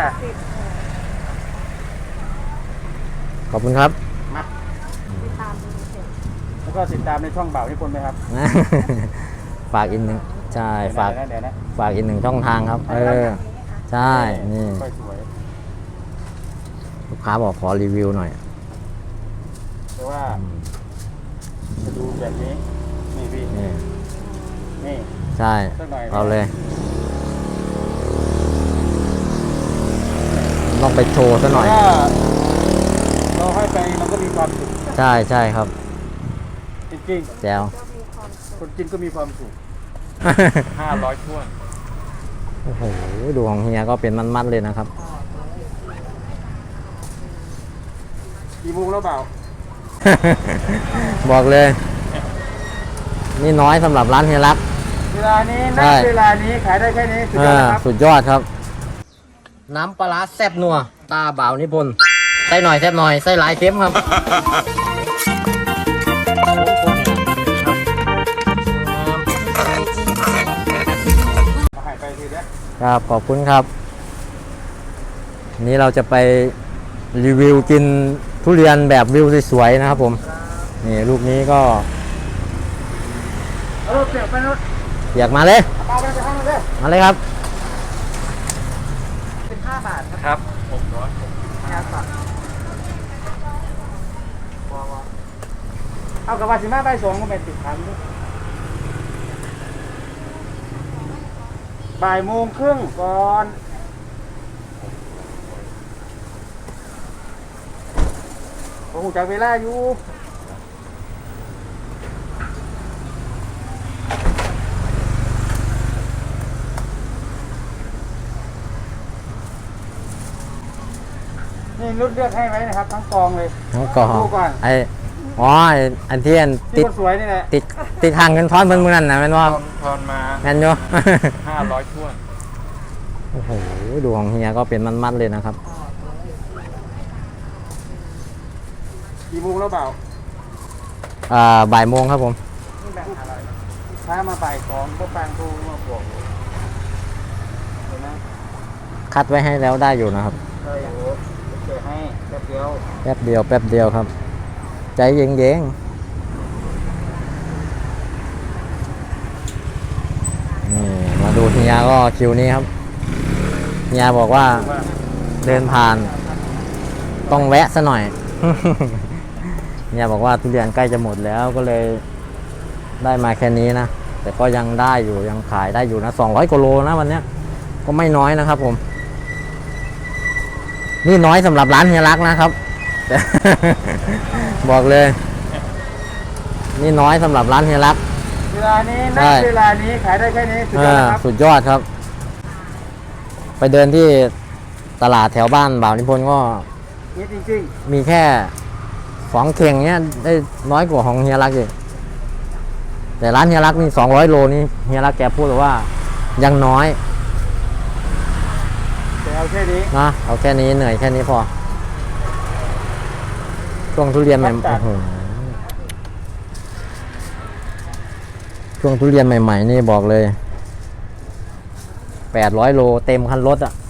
ล่ะขอบคุณครับ มาติดตามดูเสร็จแล้วก็ติดตามในช่องเบาที่คนไหมครับฝากอีกหนึ่งใช่ฝากเดี๋ยวนะเดี๋ยวนะฝากอีกหนึ่งช่องทางครับ เออ ใช่ นี่ค่อยสวยลูกค้าบอกขอรีวิวหน่อยแต่ว่าจะดูแบบนี้ นี่พี่นี่นี่ใช่สักหน่อยเอาเลย ต้องไปโชว์ซะหน่อย ถ้าเราให้ไปมันก็มีความสุขใช่ใช่ครับ จริงแจ๋วก็มีความสุๆขคนกินก็มีความสุขห้าร้อยถ้วนโอ้โห ดูของเฮียก็เป็นมันๆเลยนะครับ กี่โมงแล้วเปล่าบอกเลย นี่น้อยสำหรับร้านเฮียรัก เวลานี้ใช่นัดเวลานี้ขายได้แค่นี้สุดเอยอดอนะครับสุดยอดครับ น้ำปลาร้าแซ่บนัว ตาบ่าวนิพนธ์ใส่หน่อยแซ่บหน่อยใส่หลายเค็มครับเอาให้ไปทีเดียวครับขอบคุณครับวันนี้เราจะไปรีวิวกินทุเรียนแบบวิวสวยๆนะครับผมนี่ลูกนี้ก็เอารถเปลี่ยนไปรถอยากมาเลยเอาเปล่าไปไปห้างเลย มาเลยครับ เป็นห้าบาทครับ ครับหกร้อย ห้าบาท เอากับว่าสิมาใบสองก็เป็นสิบพันด้วยบ่ายโมงครึ่งก่อนโอ้โหจากเวลาอยู่นี่รุดเลือกให้ไว้นะครับ ทั้งกองเลยน้องก่อดูก่อนไอ อ๋อไอ้อันที่อันที่ติดคนสวยนี่แหละติดติดทางเงินทอนเพิ่นมือนั่นนะแม่นว่าทอนทอนมาแม่นอยู่ ห้าร้อยถ้วนโอ้โหดูของเฮียก็เป็นมันๆเลยนะครับ กี่โมงแล้วเปล่าอ่าบ่ายโมงครับผมนี่แบ่งอะไรถ้ามาบ่ายสองก็ฟังโทรมาบอกเห็นไหมคัดไว้ให้แล้วได้อยู่นะครับใช่โอ้เดี๋ยวให้แป๊บเดียวแป๊บเดียวแป๊บเดียวครับ ใจเย็นเย็นนี่มาดูเฮียาก็คิวนี้ครับเฮียบอกว่าเดินผ่าน ต้องแวะซะหน่อยเฮียบอกว่าทุเรียนใกล้จะหมดแล้วก็เลยได้มาแค่นี้นะ แต่ก็ยังได้อยู่ยังขายได้อยู่นะ200กิโลนะวันนี้ก็ไม่น้อยนะครับผม นี่น้อยสำหรับร้านเฮียรักนะครับ บอกเลย นี่น้อยสำหรับร้านเฮียรัก เวลานี้ใช่ นัดเวลานี้ขายได้แค่นี้สุดเอยอดอนะครับ สุดยอดครับ ไปเดินที่ตลาดแถวบ้านบ่าวนิพนธ์ก็ นี่จริงมีแค่สองเข่งเนี้ยได้น้อยกว่าของเฮียรักอีกแต่ร้านเฮียรักนี่สองร้อยโลนี่เฮียรักแกพูดว่ายังน้อยๆแต่เอาแค่นี้นะเอาแค่นี้เหนื่อยแค่นี้พอ ช่วงทุเรียนใหม่ครับโอ้โหช่วงทุเรียนใหม่ ๆ นี่บอกเลยแปดร้อยโลเต็มคันรถอะ่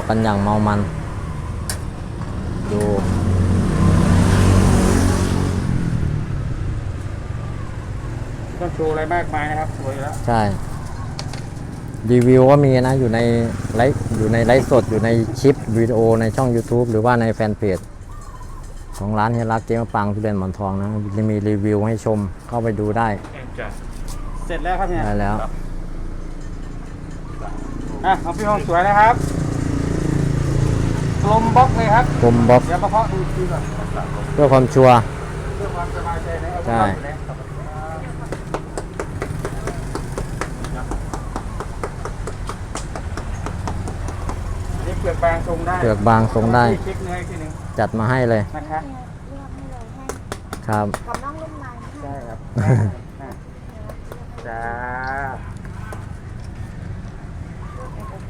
อกกันอย่างเมามัน ดูต้องโชว์อะไรมากมายนะครับ สวยอยู่แล้ว ใช่ รีวิวก็มีนะ อยู่ในไลฟ์อยู่ในไลฟ์สดอยู่ในคลิปวิดีโอในช่อง YouTube หรือว่าในแฟนเพจของร้านเฮียรักเจ๊มะปังทุเรียนหมอนทองนะจะมีรีวิวให้ชมเข้าไปดูได้เองจ้ะเสร็จแล้วครับเนี่ยได้แล้ว อะของพี่ห้องสวยนะครับ กลมบล็อกเลยครับกลมบล็อกเดี๋ยวมาเคาะดูทีก่อนเพื่อความชัวร์เพื่อความสบายใจนะเอาใช่ไปนะครับอันนี่เปลือกบางทรงได้เปลือกบางทรงได้เช็คเนื้ออีกทีหนึงจัดมาให้เลยนะคะเลือกให้เลยให้ครับกับน้องรุ่นใหม่ใช่ครับจ้า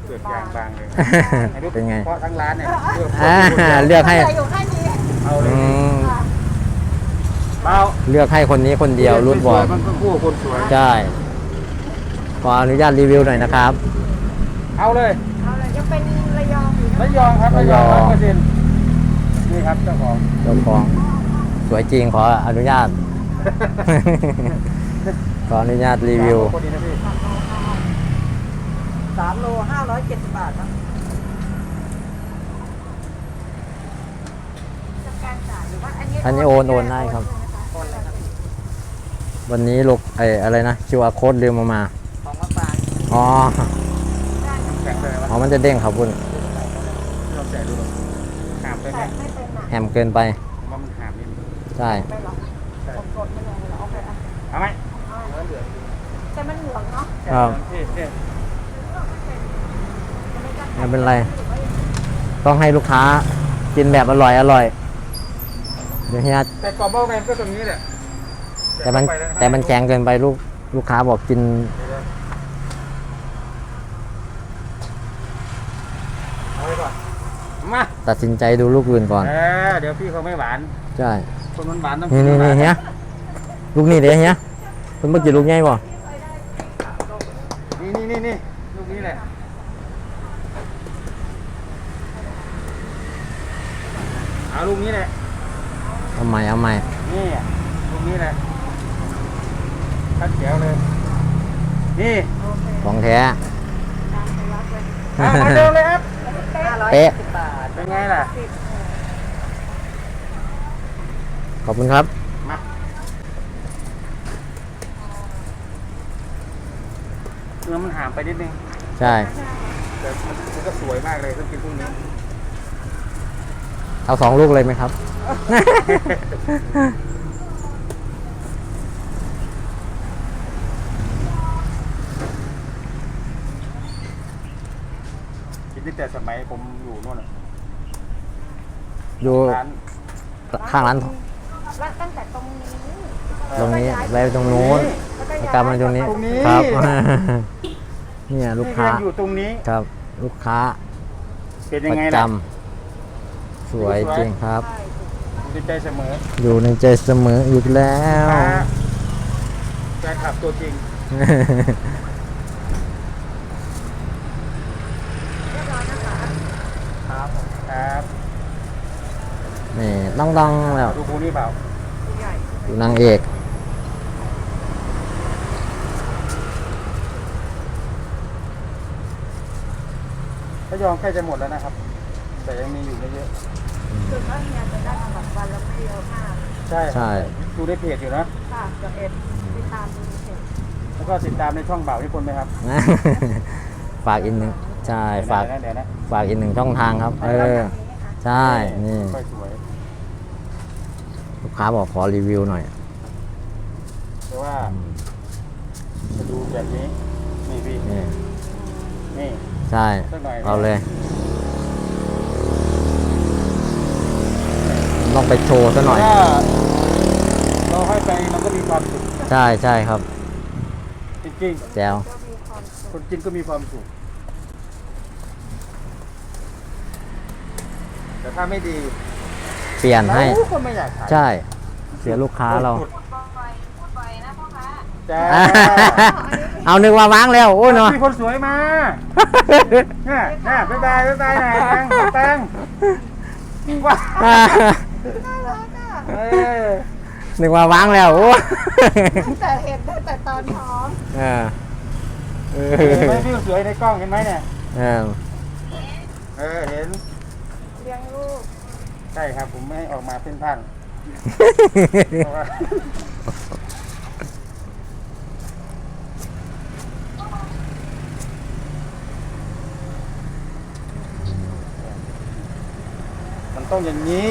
เกิดยางบางเลยให้ลูกเป็นไง เพราะทั้งร้านเนี่ยเลือกอ่าคนดียวเลือกให้แต่อยู่แค่นี้เอาเลอืยมเบาเลือกให้คนนี้คนเดียวรุ่นบอก มันก็คู่คนสวย ใช่ ขออนุญาตรีวิวหน่อยนะครับ เอาเลยเอาเลยยังเป็นระยองอยู่นะระยองครับระยองระยร้อองยเปอร์เซ็นต์นี่ครับเจ้าของเจ้าของสวยจริงขออนุญาต ขออนุญาตรีวิว คนดีนะพี่ สามโลห้าร้อยเจ็ดสิบบาทครับจะการจ่ายหรือว่าอันนี้อันนี้โอนโอนได้ครับ วันนี้ลูกไออะไรนะ QR code ลืมเอามา ของมะปรางอ๋อแข็งเลยวะอ๋อมันจะเด้งครับคุณลองแจกดูหน่อยหามไปไหมแต่ไม่เป็นอะแฮมเกินไปผมว่ามันหามนิดนึงใช่ ไม่หรอกผมกดไม่ลงเลยเหรอโอเคอะเอาไหมเอาเหลือเหลือแต่มันเหลืองเนาะครับพี่พี่ ไม่เป็นไร ต้องให้ลูกค้ากินแบบอร่อยอร่อยเดี๋ยวเฮียแต่กรอบเบ้าแมนก็ตรงนี้แหละแต่มันแต่มันแข็งเกินไปลูกลูกค้าบอกกิน เอาไปก่อนมาตัดสินใจดูลูกอื่นก่อน เออเดี๋ยวพี่เขาไม่หวาน ใช่ คนมันหวานต้องนี่นี่กินี่หวาเฮียลูกนี่เดี๋ยวเฮียคุณเมื่อกี้ลูกใหญ่บ่นี่นี่นี่นี่ลูกนี้แหละ เอาลูกนี้แหละ เอาใหม่เอาใหม่นี่ลูกนี้แหละคัดเขียวเลย นี่ของแท้เอามาเร็วเลยครับห้าร้อยเป๊ะสิบบาทเป็นไงล่ะ ขอบคุณครับ มาเนื้อมันหามไปนิดนึง ใช่ แต่มันมันก็สวยมากเลยต้องกินพรุ่งนี้ เอาสองลูกเลยไหมครับกินตั้งแต่สมัยผมอยู่โน่นน่ะอยู่ร้านข้างร้านว่าตั้งแต่ตรงนี้ตรงนี้ไปตรงนู้นแล้วก็แล้วย้ายกลับมาตรงนี้ตรงนี้ครับ เนี่ยลูกค้านี่ยังอยู่ตรงนี้ครับ ลูกค้าเป็นปยังระไงจล่ะำ สวยจริงครับ ดีใจเสมออยู่ในใจเสมออีกแล้วค้าแฟนคลับตัวจริง ครับครับนี่ต้องต้องแล้ว ดูภูนี่เปล่าอยู่นางเอก พระยองใกล้จะหมดแล้วนะครับ แต่ยังมีอยู่ไม่เยอะคือว่าเฮียจะได้ทำแบบวันละไม่เยอะมากใช่ใช่ ดูในเพจอยู่นะค่ะจะเอ็ดติดตามดูเพจแล้วก็ติดตามในช่องเบ่าวนิพนธ์ไหมครับฝากอีกหนึ่งใช่ฝากเดี๋ยวนะเดี๋ยวนะฝากอีกหนึ่งช่องทางครับ เออ ใช่นี่ค่อยสวยลูกค้าบอกขอรีวิวหน่อยแต่ว่าจะดูแบบนี้นี่พี่นี่นี่ใช่ สักหน่อยเอาเลย ต้องไปโชว์ซะหน่อย ถ้าเราให้ไปมันก็มีความสุขใช่ใช่ครับ จริงแจ๋วก็มีความสุๆขคนกินก็มีความสุข แต่ถ้าไม่ดีเปลี่ยนให้ เราก็ไม่อยากขายใช่ เสียลูกค้าเราจ้าเอานึกว่าวางแล้ว โอ้ยเนาะ มีคนสวยมาน่ะน่ะบ๊ายบายบ๊ายบายหน่อยตังตังว้า เออนึกว่าวางแล้วโอ้ยตั้งแต่เห็นตั้งแต่ตอนท้องเออเอเห็นไหมอพี่สวยในกล้องเห็นไหมเนี่ย เออเออเห็น เลี้ยงลูกใช่ครับผมไม่ให้ออกมาเส้นท่านเพราะว่ามันต้องอย่างนี้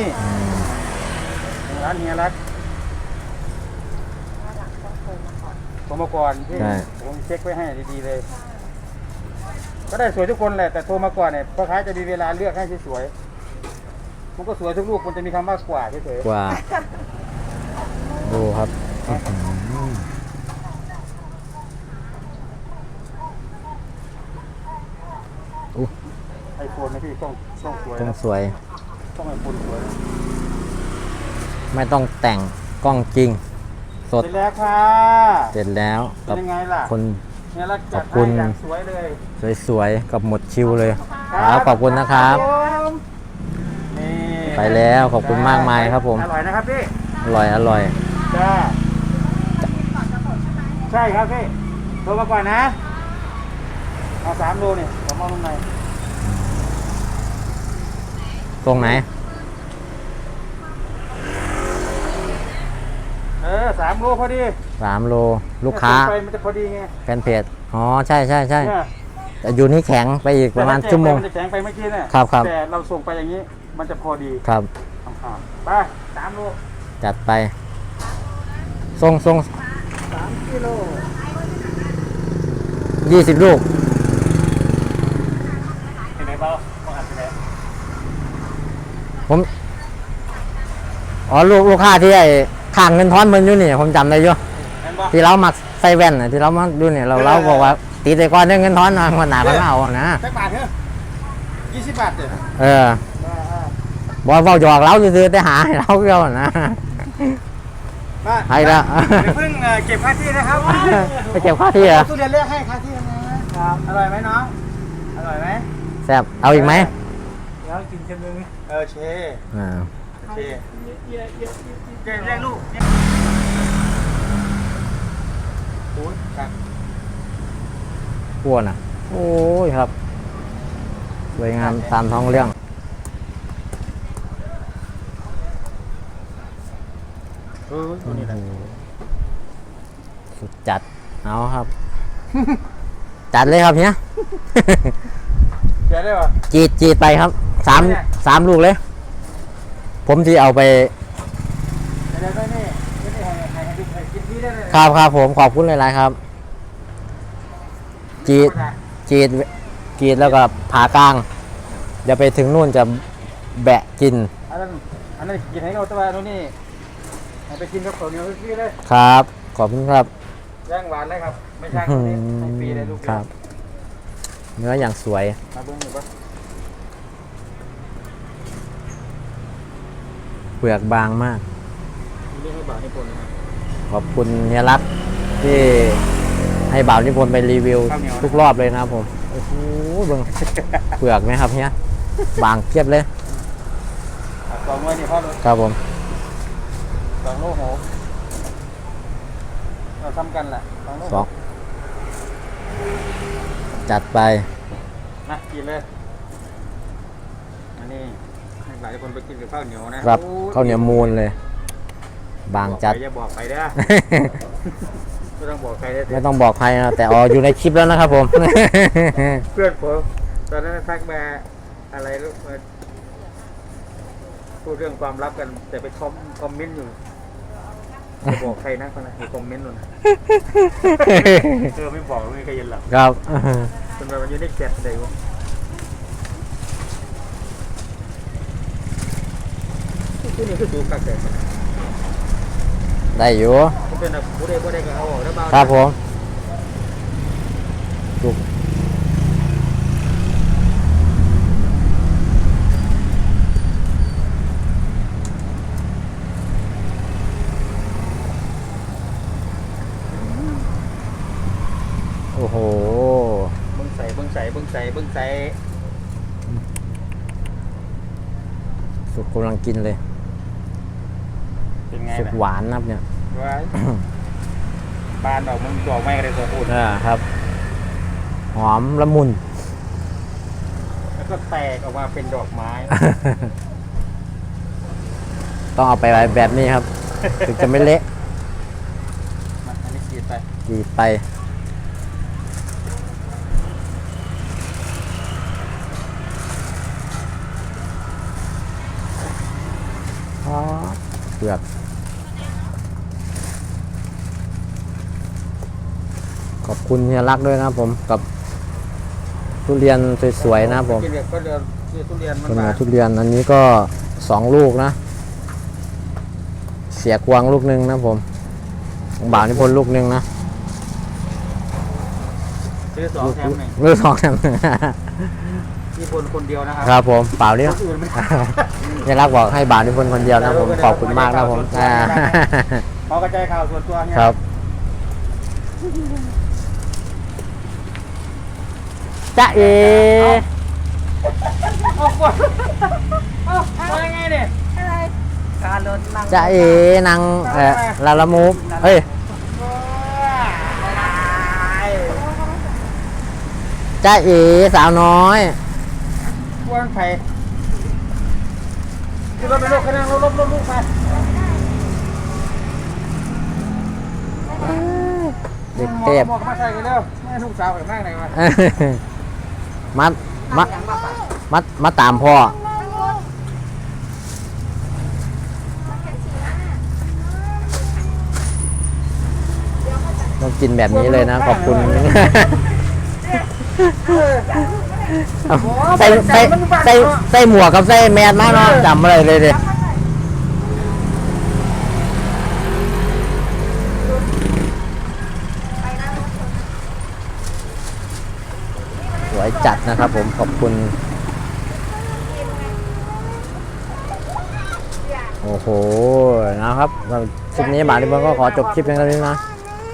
ร้านเฮียรักผมมาก่อนพี่ผมเช็คไว้ให้ดีๆเลย ก็ได้สวยทุกคนแหละแต่โทรมาก่อนเนี่ยพ่อค้าจะมีเวลาเลือกให้สวยๆมันก็สวยทุกลูกมันจะมีคำว่ากว่าเฉยกว่า ดูครับอื้ไอโฟนนะพี่ต้องต้องสวยต้องสวยต้องไอโฟนสวย ไม่ต้องแต่งกล้องจริง สด เสร็จแล้วค่ะเสร็จแล้วเป็กับนยังไงล่ะคน เนี่ยรักจัดขอบคุณ ให้อย่างสวยเลยสวยๆ กับหมดคิวเลยครับขอบคุณนะครับ ผมนี่ไปแล้วขอบคุณมากมายครับผม อร่อยนะครับพี่อร่อยอร่อย จ้าใช่ครับพี่โทรมาก่อนนะเอาสามโลเนี่ยผมเอาลงในตรงไหน เออ สามโลพอดีสามโลลูกค้าเนี่ยส่งไปมันจะพอดีไงแฟนเพจอ๋อใช่ใช่ใช่เนี่ยแต่อยู่นี่แข็งไปอีกประมาณแต่ถ้ชั่วโมงแจกไปมันจะแข็งไปเมื่อกี้เนี่ยครับครับ แต่เราส่งไปอย่างนี้มันจะพอดีครับ อ่าไปสามโลจัดไปส่งส่งสามกิโลยี่สิบลูกเห็นไหมเปล่าต้องหันไปไหนผม อ๋อลูกลูกค้าที่ไอ้ ข้างเงินทอนมันอยู่นี่ผมจำได้อยู่เห็นปะที่เรามักใส่แว่นน่ะที่เรามาดูเนี่ยเราเออเราบอกว่าตีแต่ก่อนเรื่องเงินทอนนะคนหนาคนเอานะแค่บาทเถอะยี่สิบบาทเถอะเออบอกเว่าหยอกเราซื้อๆแต่หาให้เราเกี่ยวนะ มาให้ละ เดี๋ยวเพิ่งเอ่อเก็บค่าที่นะครับไปเก็บค่าที่เหรอทุเรียนเลือกให้ค่าที่นะครับอร่อยไหมน้องอร่อยไหมแซ่บเอาอีกไหมเดี๋ยวกินเค็มนึงเออเชอ่าเชเจ๊ เรียกลูกโอ้ยครับอ้วนอะ โอ้ยครับ สวยงามตามท้องเรื่อง เออตัวนี้แหละสุดจัด เอาครับ จัดเลยครับเนี้ย เจ๊ได้ป่ะจีดจีดไปครับ สามเนี่ยสามลูกเลย ผมที่เอาไป ครับครับผมขอบคุณหลายๆครับ จีดจีดจีดแล้วก็ผ่ากลางเดี๋ยวไปถึงนู่นจะแบะกินอันนั้นอันนั้นกินให้เขาตัวาโน่นนี่ไปกินกับข้าวเหนียวฟรีเลยครับ ขอบคุณครับย่างหวานเลยครับไม่ช่คนนี้ปีเลยลูกครับ เนื้ออย่างสวยมาเบิ้งหน่อยปะเปลือกบางมาก เรื่องให้บาทนี่คนนะครับขอบคุณเฮียรัตที่ให้บ่าวนิพนธ์ไปรีวิวข้าวเหนียวนะทุกรอบเลยนะครับผมโอ้โหเบิ่งเปลือกไหมครับเฮียบางเทียบเลยอะสองร้อยนี่พ่อเลยครับผมสองโลหกเราทำกันแหละสองโลสองจัดไปนะกินเลย อันนี้ให้หลายคนไปกินกับข้าวเหนียวนะครับโอ้ข้าวเหนียวมูลเลย บางจัด อย่าบอกใครเด้อไม่ต้องบอกใครได้ไม่ต้องบอกใครนะแต่อ๋ออยู่ในคลิปแล้วนะครับผม เพื่อนผมตอนนั้นทักมาอะไรลูกมาพูดเรื่องความลับกัน แต่ไปคอมคอมเมนต์อยู่จะบอกใครนะคนนั้นให้คอมเมนต์นู่นนะเออไม่บอกไม่มีใครเห็นหรอกครับเป็นแบบมันอยู่ในแชทเลยวะที่นี่ก็สูงกักแต่ ได้อยู่ผมเป็นแบบผู้ใดผู้ใดก็เอาออกแล้วบ้างครับผมถูกโอ้โหเบิ้งใส่เบิ้งใส่เบิ้งใส่เบิ้งใส่สุกกำลังกินเลย เป็นไงสุกนะหวานนะครับเนี่ย ว้ายบานดอกมันดอกไม่กระเด็นตัวพูดอ่าครับ หอมละมุน แล้วก็แตกออกมาเป็นดอกไม้ ต้องเอาไปไว้แบบนี้ครับ ถึงจะไม่เละมาอันนี้ขีดไปกรีดไปอ๋อเปลือก ขอบคุณเฮียรักด้วยนะครับผมกับทุเรียนสวยๆนะครับผมกินเด็กก็เดินซื้อทุเรียนมันเป็นมาทุเรียนอันนี้ก็สองลูกนะ เสียกวางลูกหนึ่งนะผมของบ่าวนิพนธ์ลูกหนึ่งนะซื้อสองแถมหนึ่งลูกสองแถมหนึ่งซมีคนคนเดียวนะครัครับผมเปล่านี่คนอื่นไม่ยายรักบอกให้บาทนิพนธ์คนเดียวนะครับผมขอบคุณมากนะครับผมอ่าเขากระจายข่าวส่วนตัวเนี่ยครับ จ้าเอเอากว่าเอามาไงเนี่ยอะไรการรถนั่งจ้าเอนางเอ่อลาลามูฟเฮ้ยจ้าเอสาวน้อย กวนไผ่คือรถไปลูกคะแนนรถรถรถลูกไปเด็กเทพหมวกมาใส่กันเร็วแม่ลูกสาวแบบมากเลยวะ มัดมัดอย่างมากกว่ามัดมาตามพ่อ ต้องกินแบบนี้เลยนะ ขอบคุณเอาใส่ใส่ใส่ใส่หมวกกับใส่แมสมาเนาะจำอะไรเลยเด็ส วยจัดนะครับผมขอบคุณโอ้โหนะครับคลิปนี้บาทนิพนธ์ก็ขอจบคลิปเพียงเท่านี้นะ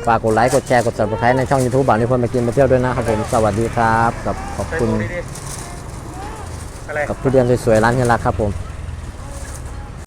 ฝากกดไลค์กดแชร์กด subscribe ในช่อง YouTube บาทนิพนธ์มากินมาเที่ยวด้วยนะครับผมสวัสดีครับกับขอบคุณอะไรกับทุเรียนสวยๆร้านเฮียรักครับผม